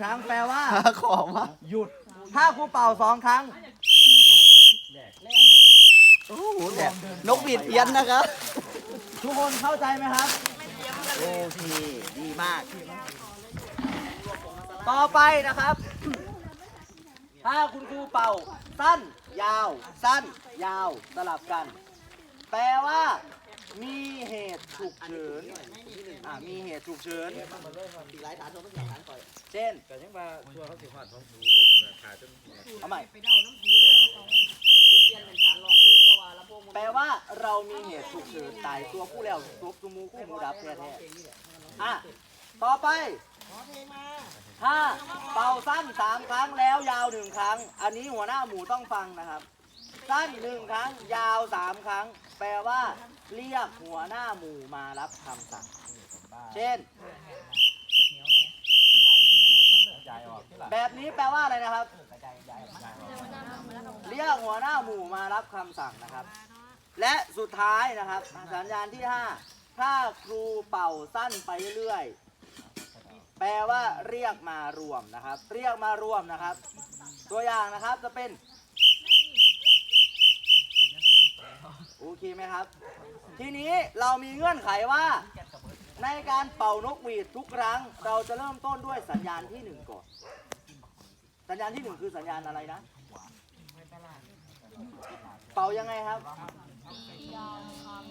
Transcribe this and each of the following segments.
ครั้งแปลว่า หาของมาหยุด ถ้าครูเป่าสองครั้ง โอ้โหแดดนกบีดเพี้ยนนะครับ ทุกคนเข้าใจไหมครับ โอเค ดีมาก ต่อไปนะครับ ถ้าคุณครูเป่า สั้น ยาว สั้น ยาว สลับกัน แปลว่า มีเหตุฉุกเฉินอ่ามีเหตุฉุกเฉินเช่นแต่ยังว่าตัวเขาสิหอดของหนูจนว่าขาจนเอาใหม่แปลว่าเรามีเหตุฉุกเฉินตายตัวผู้แล้วตัวตัวมูคู่มูดับแท้ๆอะต่อไปถ้าเป่าสั้นสามครั้งแล้วยาวหนึ่งครั้ง อันนี้หัวหน้าหมูต้องฟังนะครับ สั้นหนึ่งครั้ง ยาวสามครั้ง แปลว่า เรียกหัวหน้าหมู่มารับคำสั่ง เช่น แบบนี้แปลว่าอะไรนะครับ เรียกหัวหน้าหมู่มารับคำสั่งนะครับ และสุดท้ายนะครับ สัญญาณที่ 5 ถ้าครูเป่าสั้นไปเรื่อยๆแปลว่าเรียกมารวมนะครับ เรียกมารวมนะครับ ตัวอย่างนะครับจะเป็น โอเคไหมครับ ทีนี้เรามีเงื่อนไขว่า ในการเป่านกหวีดทุกครั้ง เราจะเริ่มต้นด้วยสัญญาณที่หนึ่งก่อน สัญญาณที่หนึ่งคือสัญญาณอะไรนะ เป่ายังไงครับ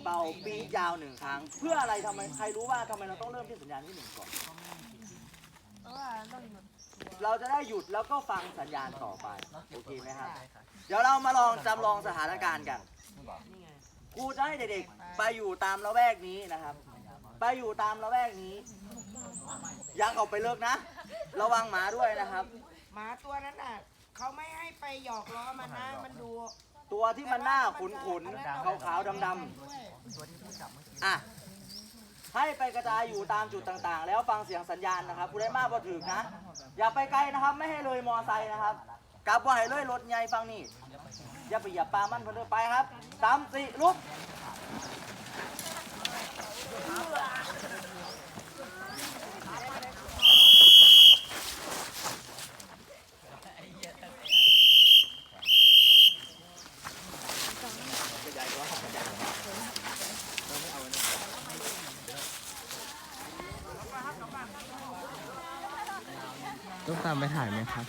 เป่าปียาวหนึ่งครั้ง เพื่ออะไรทำไมใครรู้ว่าทำไมเราต้องเริ่มที่สัญญาณที่หนึ่งก่อน เราจะได้หยุดแล้วก็ฟังสัญญาณต่อไป โอเคไหมครับ เดี๋ยวเรามาลองจำลองสถานการณ์กัน ครูจะให้เด็กๆไปอยู่ตามละแวกนี้นะครับ ไปอยู่ตามละแวกนี้ยังออกไปเลิกนะ ระวังหมาด้วยนะครับ หมาตัวนั้นน่ะเขาไม่ให้ไปหยอกล้อมันนะมันดูตัวที่มันหน้าขุนๆขาวๆดำๆอะให้ไปกระจายอยู่ตามจุดต่างๆ แล้วฟังเสียงสัญญาณนะครับผู้ได้มากพอถึงนะ อย่าไปไกลนะครับ ไม่ให้เลยมอไซค์นะครับ กลับว่าให้เลยรถใหญ่ฟังนี่อย่าไปเหยียบปลามันเพิ่นเด้อไปครับสามสี่ลุกต้องตามไปถ่ายไหมครับ